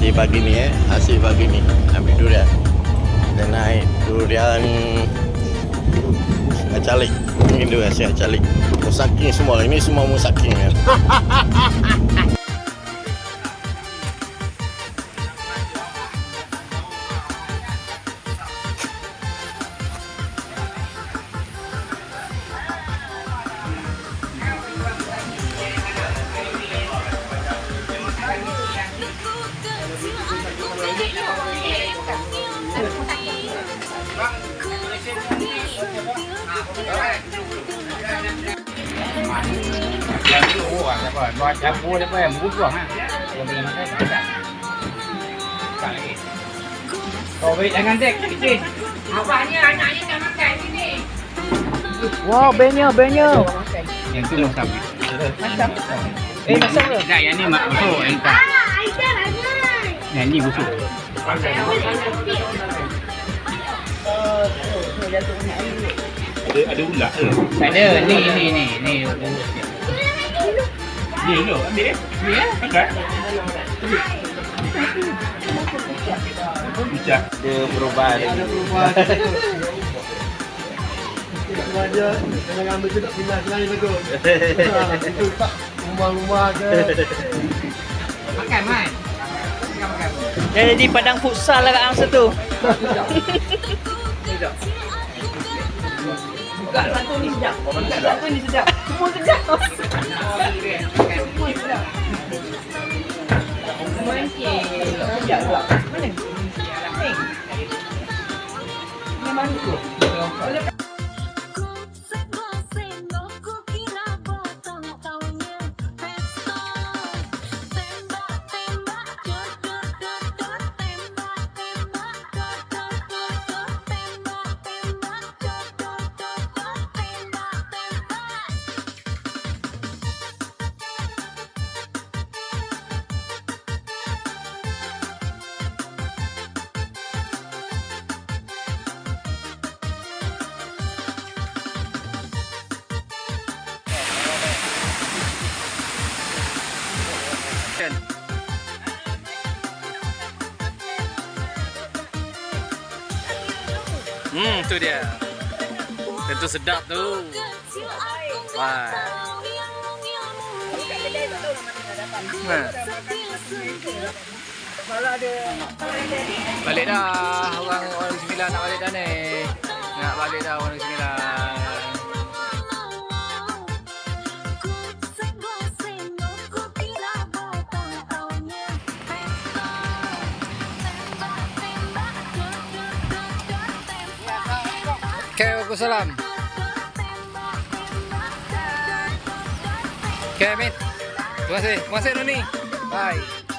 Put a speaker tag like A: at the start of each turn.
A: Hasil pagi ni eh. Hasil pagi ni. Ambil durian. Kita naik durian Acalik. Ini durian hasil acalik. Musaking semua. Ini semua musaking ya. ร
B: อะแล้วก็รอจับปูแล้วก็หมูตัวฮะคนเดินมาได้สามแบบสามอีกต่อไปอย่างนั้นเด็กจริงเอาไป
C: เนี่ยไหนจะมาไก่ที่นี่ว้าวเบเนียเบนเย
B: อย่างที่เราทำเอ๊ะมาส่งเลยไก่ยันนี้มาโอ้โหเอ็นตา Yang ni busuk.
D: Ada ada ulat ke?
B: Tak ada. Ni, ni, ni. Ni.
D: Ni tu, ambil eh. Ni eh. Angkat. Bincang.
E: Dia perubahan.
F: Sengaja jangan ambil je tak pindah selain. Ha, itu tak rumah-rumah ke.
G: Makan, Man.
H: Makan. Jadi padang futsal lah kat masa tu. Buka satu ni sedap. Buka
C: satu ni sedap. Semua sedap. Semua okey. Sedap pula. Mana? Eh. Ni
G: tu? Hmm, tu dia. Tentu sedap tu. Wah. Balik dah orang orang sembilan nak balik dah ni. Nak balik dah orang sembilan. Waalaikumsalam. Okay, Amit. Terima kasih. Terima kasih, Nuni. Bye.